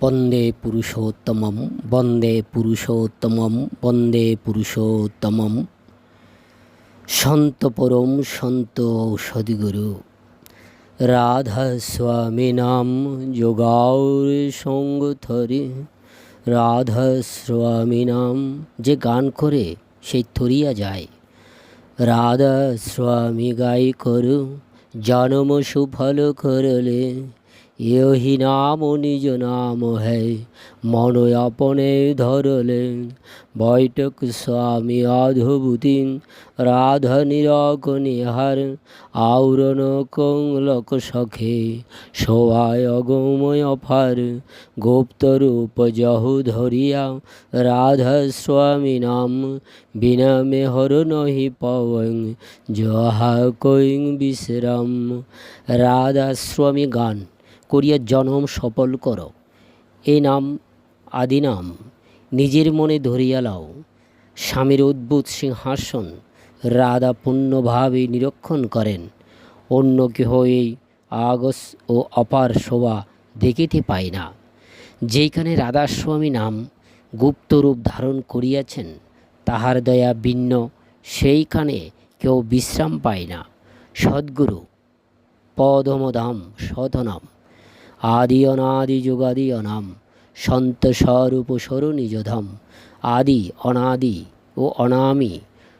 বন্দে পুরুষোত্তমম বন্দে পুরুষোত্তমম বন্দে পুরুষোত্তমম। সন্ত পরম সন্ত সদ্গুরু রাধা স্বামী নাম যোগাউর সঙ্গ থরি রাধা স্বামী নাম, যে গান করে সেই থরিয়া যায়। রাধা স্বামী গাই করু, জনম সুফল করলে। ইহি নাম, নিজ নাম হে। মন আপনে ধরলে, বৈঠক স্বামী অধভূতি রাধা নিরক নিহার আউরন কংলক সখে। শোভায় অগময় অফার, গুপ্ত রূপ জহু ধরিয়া, রাধা স্বামী নাম, বিনা মেহর নহি পবং জহা কৈং বিশ্রাম। রাধা স্বামী গান। করিয়া জনম সফল কর। এই নাম আদি নাম নিজের মনে ধরিয়া লাও। স্বামীর অদ্ভুত সিংহাসন রাধা পূর্ণভাবে নিরীক্ষণ করেন। অন্য কেহ এই আগস ও অপার শোভা দেখিতে পায় না। যেইখানে রাধাস্বামী নাম গুপ্তরূপ ধারণ করিয়াছেন, তাহার দয়া ভিন্ন, সেইখানে কেউ বিশ্রাম পায় না। সদ্গুরু পদমধাম শতনাম আদি অনাদি যুগাদি অনাম সন্ত স্বরূপ স্বরূপ নিজধাম আদি, অনাদি ও অনামি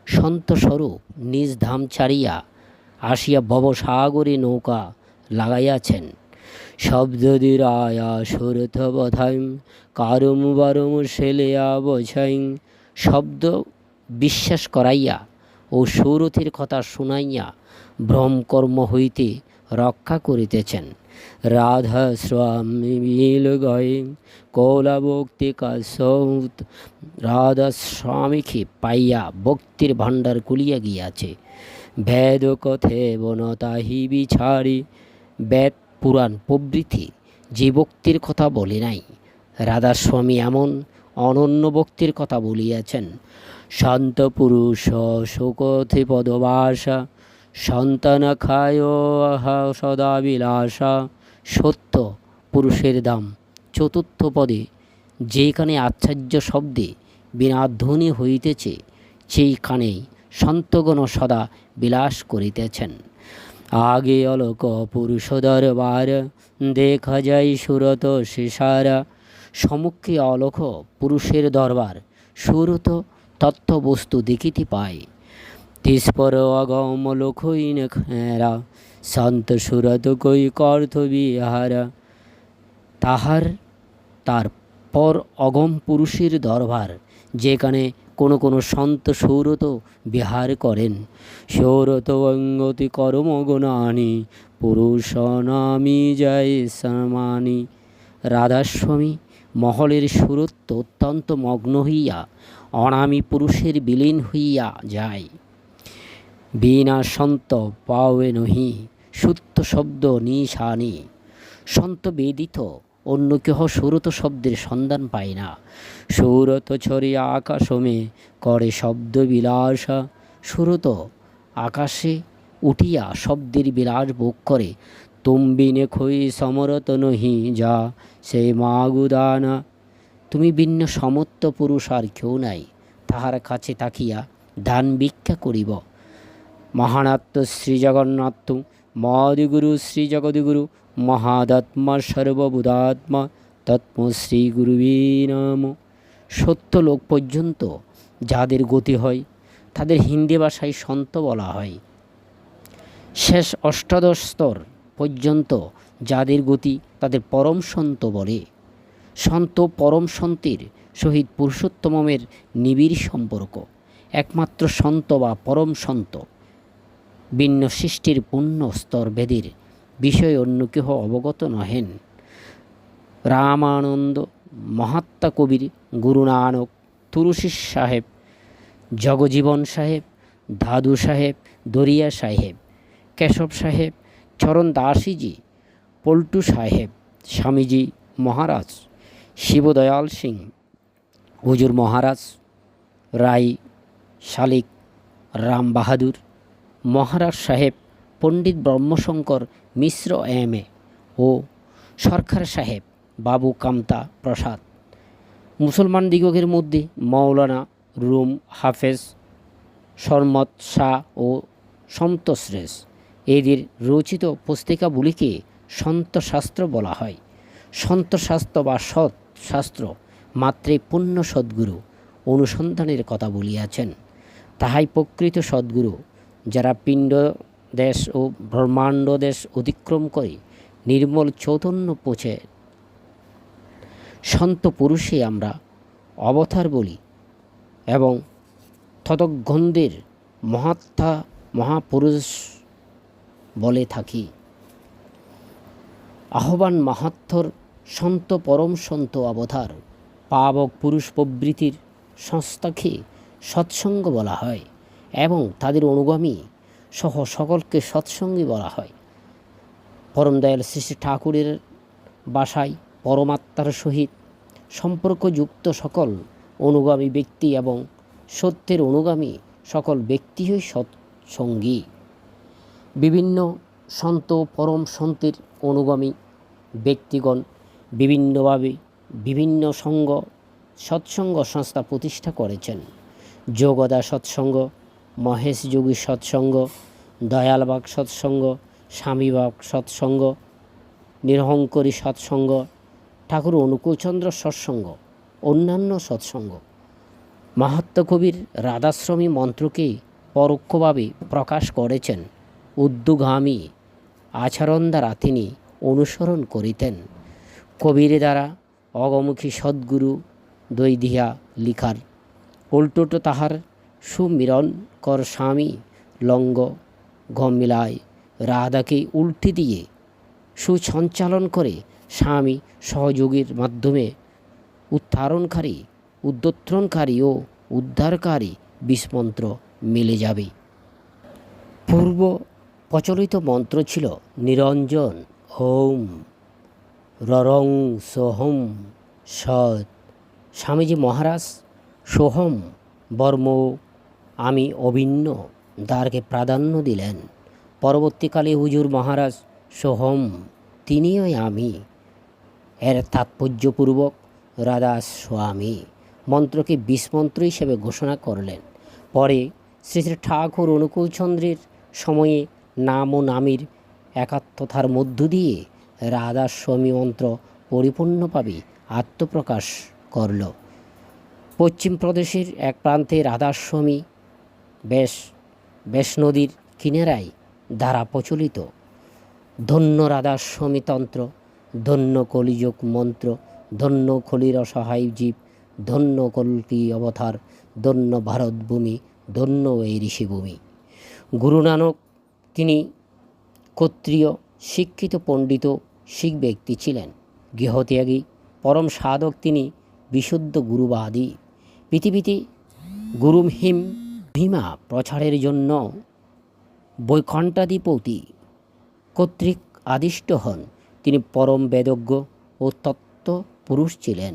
সন্ত স্বরূপ নিজ ধাম ছাড়িয়া আসিয়া ভবসাগরে নৌকা লাগাইয়াছেন। শব্দদিরায়া সুরথ বধাইম কারুম বারুম সেলেয়া বোঝাইম, শব্দ বিশ্বাস করাইয়া ও সুরথির কথা শুনাইয়া ভ্রমকর্ম হইতে রক্ষা করিতেছেন। রাধা স্বামী মিল গয়ে কাসৌত রাধা স্বামীকে পাইয়া ভক্তির ভাণ্ডার কুলিয়া গিয়াছে। বেদ কথে বনতাহি বিছাড়ি বেদ, পুরাণ, প্রভৃতি যে ভক্তির কথা বলে নাই রাধাস্বামী এমন অনন্য ভক্তির কথা বলিয়াছেন। শান্ত পুরুষ সুকথি পদবাসা সন্তান খায় আহা সদা বিলাসা, সত্য পুরুষের দাম। চতুর্থ পদে যেখানে আশ্চর্য শব্দে বিনা ধ্বনি হইতেছে, সেইখানেই সন্তগণ সদা বিলাস করিতেছেন। আগে অলোক পুরুষ দরবার, দেখা যায় সুরত শেষারা। সমুখে অলোক পুরুষের দরবার, সুরত তত্ত্ববস্তু দেখিতে পায়। তিস্পর অগম লোকইন খেরা শান্ত সুরত কই কর্থ বিহারা। তাহার তার পর অগম পুরুষের দরবার, যেখানে কোনো কোনো সন্ত সৌরত বিহার করেন। সৌরত অঙ্গতি কর্মগুণানি পুরুষ নামি যায় সমানি। রাধাস্বামী মহলের সুরত্ব অত্যন্ত মগ্ন হইয়া, অনামী পুরুষের বিলীন হইয়া যায়। বিনা সন্ত পাওয়ে নহি, সুত্ত শব্দ নিশানি। সন্ত বেদিত, অন্য কেহ সুরত শব্দের সন্ধান পায় না। সুরত ছড়িয়া আকাশমে করে শব্দ বিলাসা। সুরত আকাশে উঠিয়া শব্দের বিলাস ভোগ করে। তুম্বিনে খই সমরত নহি যা, সে মাগুদানা তুমি ভিন্ন সমত্ব পুরুষ আর কেউ নাই, তাহার কাছে তাকিয়া দান ভিক্ষা করিব। মহানাত্ম শ্রী জগন্নাথ মদিগুরু শ্রী জগদ্গুরু, মহাদাত্মা সর্ববুধাত্মা শ্রী গুরুবী নাম। সত্য লোক পর্যন্ত যাদের গতি হয়, তাদের হিন্দি ভাষায় সন্ত বলা হয়। শেষ অষ্টাদশ স্তর পর্যন্ত যাদের গতি তাদের পরম সন্ত বলে। সন্ত পরম সন্তের সহিত পুরুষোত্তমের নিবিড় সম্পর্ক। একমাত্র সন্ত বা পরম সন্ত। ভিন্ন সৃষ্টির পূর্ণ স্তর ভেদের বিষয়ে অন্য কেহ অবগত নহেন। রামানন্দ মহাত্মা কবির, গুরু নানক, তুলসী সাহেব, জগজীবন সাহেব দাদু সাহেব, দরিয়া সাহেব, কেশব সাহেব, চরণ দাসীজি, পল্টু সাহেব, স্বামীজি মহারাজ, শিবদয়াল সিং, হুজুর মহারাজ, রায় শালিক রাম বাহাদুর মহারাজ সাহেব, পণ্ডিত ব্রহ্মশঙ্কর মিশ্র এম এ ও সরকার সাহেব, বাবু কামতা প্রসাদ। মুসলমান দিগকের মধ্যে মৌলানা রুম হাফেজ শরমত শাহ ও সন্তশ্রেষ এদের রচিত পুস্তিকাগুলিকে সন্তশাস্ত্র বলা হয়। সন্তশাস্ত্র বা সৎ শাস্ত্র মাত্রে পূর্ণ সদ্গুরু অনুসন্ধানের কথা বলিয়াছেন। তাহাই প্রকৃত সদ্গুরু যারা দেশ ও ব্রহ্মাণ্ড দেশ অতিক্রম করে নির্মল চৈতন্য পৌঁছে। সন্ত পুরুষে আমরা অবতার বলি এবং ততজ্ঞদের মহাত্মা মহাপুরুষ বলে থাকি। আহ্বান মাহাত্মর সন্ত পরম সন্ত অবতার পাবক পুরুষ প্রবৃতির সংস্থাকে সৎসঙ্গ বলা হয়। এবং তাদের অনুগামী সহ সকলকে সৎসঙ্গী বলা হয়। পরম দয়াল শ্রী ঠাকুরের বাসায় পরমাত্মার সহিত সম্পর্কযুক্ত সকল অনুগামী ব্যক্তি এবং সত্যের অনুগামী সকল ব্যক্তিই সৎসঙ্গী। বিভিন্ন সন্ত, পরম সন্তের অনুগামী ব্যক্তিগণ বিভিন্নভাবে বিভিন্ন সঙ্গ, সৎসঙ্গ সংস্থা প্রতিষ্ঠা করেছেন। যোগদা সৎসঙ্গ মহেশ যোগী সৎসঙ্গ দয়ালবাগ সৎসঙ্গ স্বামীবাগ সৎসঙ্গ নিরহঙ্করী সৎসঙ্গ, ঠাকুর অনুকূলচন্দ্র সৎসঙ্গ, অন্যান্য সৎসঙ্গ। মাহাত্মা কবির রাধাশ্রমী মন্ত্রকে পরোক্ষভাবে প্রকাশ করেছেন। উদ্যোগামী আচরণ দ্বারা তিনি অনুসরণ করিতেন। কবির দ্বারা অগমুখী সদ্গুরু দৈধিয়া লিখার উল্টোটো তাহার সুমিরণকর স্বামী লঙ্গ গমিলায় রাধাকে উল্টি দিয়ে সুসঞ্চালন করে স্বামী সহযোগীর মাধ্যমে উত্থারণকারী উদ্যোত্তরণকারী ও উদ্ধারকারী বিষমন্ত্র মিলে যাবে। পূর্ব প্রচলিত মন্ত্র ছিল নিরঞ্জন হোম ররং সোহম, সৎ। স্বামীজি মহারাজ সোহম, বর্ম আমি অভিন্ন, দ্বারকে প্রাধান্য দিলেন। পরবর্তীকালে হুজুর মহারাজ সোহম তিনিও আমি। এর তাৎপর্যপূর্বক রাধা স্বামী মন্ত্রকে বিষমন্ত্র হিসেবে ঘোষণা করলেন। পরে শ্রী শ্রী ঠাকুর অনুকূলচন্দ্রের সময়ে নাম ও নামের একাত্মতার মধ্য দিয়ে রাধা স্বামী মন্ত্র পরিপূর্ণভাবে আত্মপ্রকাশ করল। পশ্চিম প্রদেশের এক প্রান্তে রাধাস্বামী বেশ বেশ নদীর কিনারায় দ্বারা প্রচলিত। ধন্য রাধাস্বামী তন্ত্র, ধন্য কলিযোগ মন্ত্র, ধন্য কলির অসহায় জীব, ধন্য কল্কি অবতার, ধন্য ভারতভূমি, ধন্য এই ঋষিভূমি। গুরু নানক, তিনি ক্ষত্রিয়, শিক্ষিত পণ্ডিত, শিখ ব্যক্তি ছিলেন। গৃহত্যাগী, পরম সাধক তিনি, বিশুদ্ধ গুরুবাদী। পৃথিবীতে গুরুমহিম ভীমা প্রচারের জন্য বৈকণ্ঠাধিপতি কর্তৃক আদিষ্ট হন। তিনি পরম বেদজ্ঞ ও তত্ত্ব পুরুষ ছিলেন।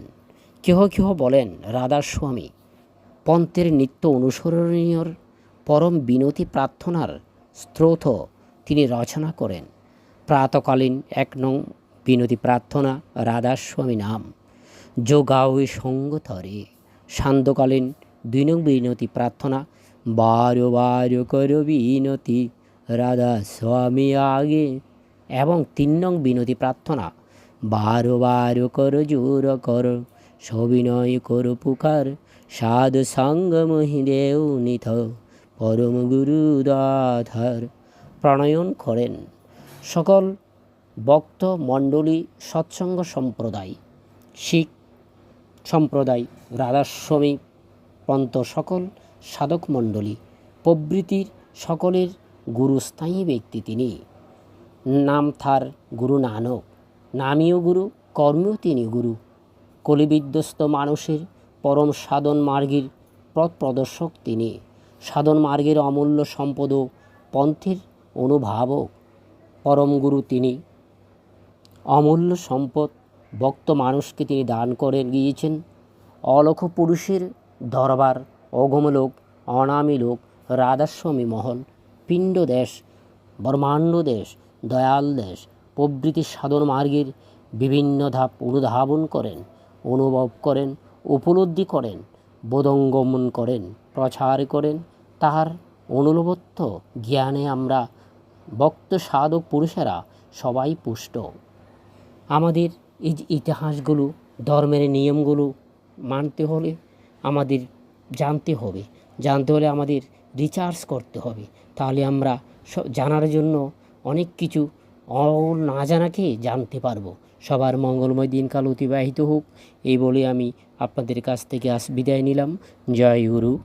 কেহ কেহ বলেন, রাধাস্বামী, পন্থের নিত্য অনুসরণীয়র পরম বিনতি প্রার্থনার স্রোত তিনি রচনা করেন। প্রাতকালীন এক নং বিনতি প্রার্থনা রাধাস্বামী নাম। যোগাওই সঙ্গতরে। সান্ধ্যকালীন দুই নং বিনতি প্রার্থনা বারো বারো করো বিনতি, রাধা স্বামী আগে। এবং তিন নং বিনতি প্রার্থনা, বারো বারো করো জোর করো, সবিনয় করো পুকার, সাধু সঙ্গ মহিদেও নিথ, পরম গুরু দাধার। প্রণয়ন করেন। সকল ভক্ত মণ্ডলী সৎসঙ্গ সম্প্রদায়, শিখ সম্প্রদায়, রাধাস্বামী পন্ত সকল সাধক মণ্ডলী প্রবৃতির সকলের গুরুস্থায়ী ব্যক্তি তিনি। নাম তার গুরু নানক, নামীয় গুরু, কর্মেও তিনি গুরু। কলিবিধ্বস্ত মানুষের পরম সাধন মার্গের পথ প্রদর্শক তিনি। সাধন মার্গের অমূল্য সম্পদ ও পন্থের অনুভাবক। পরম গুরু তিনি। অমূল্য সম্পদ ভক্ত মানুষকে তিনি দান করে গিয়েছেন। অলক্ষ পুরুষের দরবার অগম লোক, অনামী লোক রাধাস্বামী মহল, পিণ্ড দেশ, ব্রহ্মাণ্ড দেশ, দয়াল দেশ, প্রভৃতি সাধন মার্গের বিভিন্ন ধাপ অনুধাবন করেন, অনুভব করেন, উপলব্ধি করেন, বোধঙ্গমন করেন, প্রচার করেন। তাহার অনুলবত্ব জ্ঞানে আমরা ভক্ত সাধক পুরুষেরা সবাই পুষ্ট। আমাদের এই ইতিহাসগুলো, ধর্মের নিয়মগুলো মানতে হলে আমাদের জানতে হবে। জানতে হলে আমাদের রিচার্জ করতে হবে। তাহলে আমরা জানার জন্য অনেক কিছু না জানাকে জানতে পারব। সবার মঙ্গলময় দিনকাল অতিবাহিত হোক। এই বলে আমি আপনাদের কাছ থেকে আস, বিদায় নিলাম। জয় গুরু।